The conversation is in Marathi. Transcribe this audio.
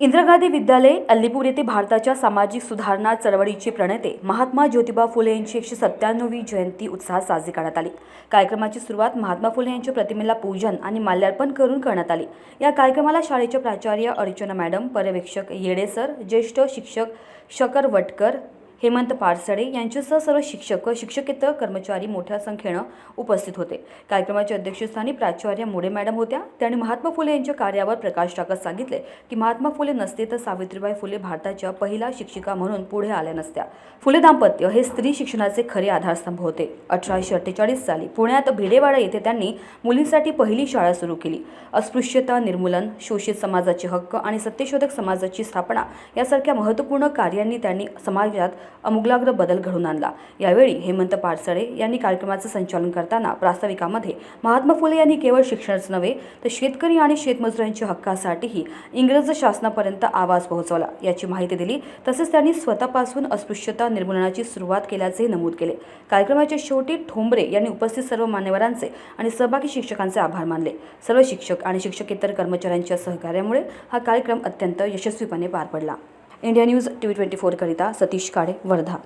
इंदिरा गांधी विद्यालय अल्लीपूर येथे भारताच्या सामाजिक सुधारणा चळवळीचे प्रणेते महात्मा ज्योतिबा फुले यांची एकशे सत्त्याण्णवी जयंती उत्साहात साजरी करण्यात आली. कार्यक्रमाची सुरुवात महात्मा फुले यांच्या प्रतिमेला पूजन आणि माल्यार्पण करून करण्यात आली. या कार्यक्रमाला शाळेच्या प्राचार्य अर्चना मॅडम पर्यवेक्षक येडे सर ज्येष्ठ शिक्षक शकर वटकर हेमंत पारसडे यांच्यासह सर्व शिक्षक व शिक्षकेतर कर्मचारी मोठ्या संख्येनं उपस्थित होते. कार्यक्रमाच्या अध्यक्षस्थानी प्राचार्य मोडे मॅडम होत्या. त्यांनी महात्मा फुले यांच्या कार्यावर प्रकाश टाकत सांगितले की महात्मा फुले नसते तर सावित्रीबाई फुले भारताच्या पहिला शिक्षिका म्हणून पुढे आल्या नसत्या. फुले दाम्पत्य हे स्त्री शिक्षणाचे खरे आधारस्तंभ होते. अठराशे अठ्ठेचाळीस साली पुण्यात भिडेवाडा येथे त्यांनी मुलींसाठी पहिली शाळा सुरू केली. अस्पृश्यता निर्मूलन शोषित समाजाचे हक्क आणि सत्यशोधक समाजाची स्थापना यासारख्या महत्त्वपूर्ण कार्यांनी त्यांनी समाजात अमुगलाग्र बदल घडवून आणला. यावेळी हेमंत पारसडे यांनी कार्यक्रमाचं संचालन करताना प्रास्ताविकामध्ये महात्मा फुले यांनी केवळ शिक्षणच नव्हे तर शेतकरी आणि शेतमजुरांच्या हक्कासाठीही इंग्रज शासनापर्यंत आवाज पोहोचवला. याची माहिती दिली तसेच त्यांनी स्वतःपासून अस्पृश्यता निर्मूलनाची सुरुवात केल्याचेही नमूद केले. कार्यक्रमाच्या शेवटी ठोंबरे यांनी उपस्थित सर्व मान्यवरांचे आणि सहभागी शिक्षकांचे आभार मानले. सर्व शिक्षक आणि शिक्षकेतर कर्मचाऱ्यांच्या सहकार्यामुळे हा कार्यक्रम अत्यंत यशस्वीपणे पार पडला. India news T V twenty फोरकरिता Satish Kale Wardha